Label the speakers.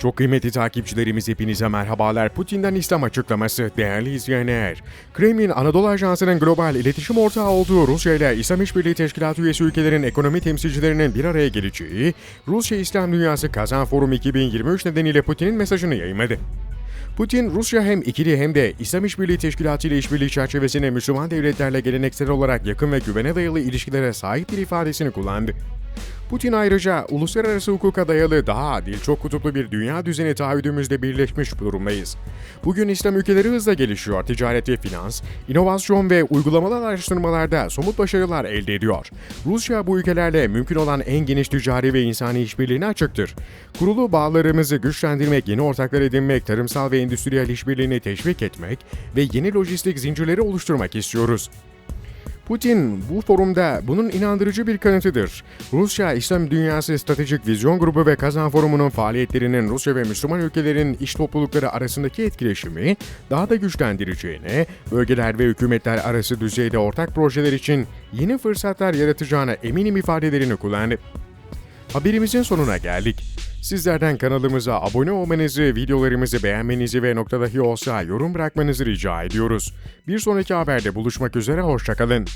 Speaker 1: Çok kıymetli takipçilerimiz hepinize merhabalar. Putin'den İslam açıklaması değerli izleyenler. Kremlin Anadolu Ajansı'nın global iletişim ortağı olduğu Rusya ile İslam İşbirliği Teşkilatı üyesi ülkelerin ekonomi temsilcilerinin bir araya geleceği Rusya İslam Dünyası Kazan Forum 2023 nedeniyle Putin'in mesajını yayınladı. Putin, Rusya hem ikili hem de İslam İşbirliği Teşkilatı ile işbirliği çerçevesinde Müslüman devletlerle geleneksel olarak yakın ve güvene dayalı ilişkilere sahip bir ifadesini kullandı. Putin ayrıca uluslararası hukuka dayalı daha adil, çok kutuplu bir dünya düzeni taahhüdümüzde birleşmiş durumdayız. Bugün İslam ülkeleri hızla gelişiyor, ticaret ve finans, inovasyon ve uygulamalı araştırmalarda somut başarılar elde ediyor. Rusya bu ülkelerle mümkün olan en geniş ticari ve insani işbirliğine açıktır. Kurulu bağlarımızı güçlendirmek, yeni ortaklar edinmek, tarımsal ve endüstriyel işbirliğini teşvik etmek ve yeni lojistik zincirleri oluşturmak istiyoruz. Putin bu forumda bunun inandırıcı bir kanıtıdır. Rusya İslam Dünyası Stratejik Vizyon Grubu ve Kazan Forumu'nun faaliyetlerinin Rusya ve Müslüman ülkelerin iş toplulukları arasındaki etkileşimi daha da güçlendireceğine, bölgeler ve hükümetler arası düzeyde ortak projeler için yeni fırsatlar yaratacağına eminim ifadelerini kullandı. Haberimizin sonuna geldik. Sizlerden kanalımıza abone olmanızı, videolarımızı beğenmenizi ve noktadahi olsa yorum bırakmanızı rica ediyoruz. Bir sonraki haberde buluşmak üzere, hoşçakalın.